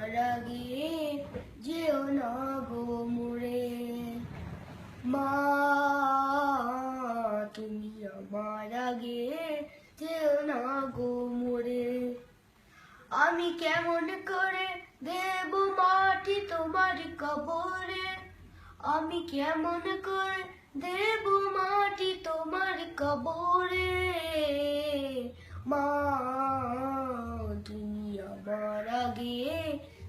রাগে যেও না গো মোরে মা তুমি আমার আগে যেও না গো মোরে আমি কেমন করে দেব মাটি তোমার কবরে? আমি কেমন করে দেব মাটি তোমার কবরে? মা, তুমি আমার আগে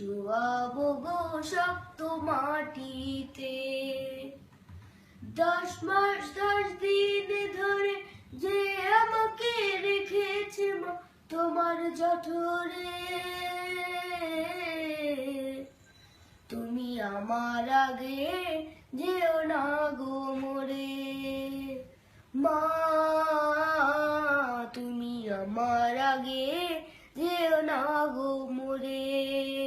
শুয়াবো গো শক্ত মাটিতে। দশ মাস, দশ দিন ধরে যে আমাকে রেখেছে মা, তোমার জঠরে। তুমি আমার আগে যেও না গো মোরে। মা, তুমি আমার আগে যেও না গো মোরে।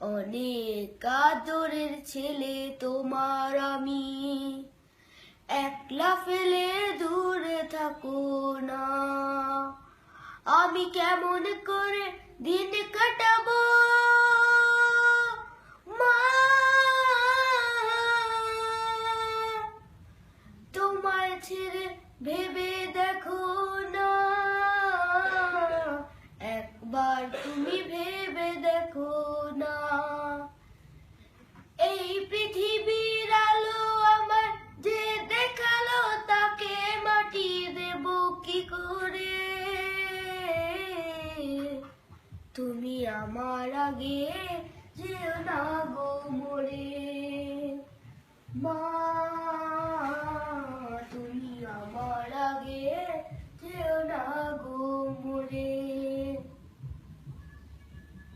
অনেক আদরের ছেলে তোমার আমি। একলা ফেলে দূরে থাকো না। আমি কেমন করে দিন কাটাবো? মা! তোমার ছেড়ে ভেবে আমার আগে যেও না গো মোরে। মা তুমি আমার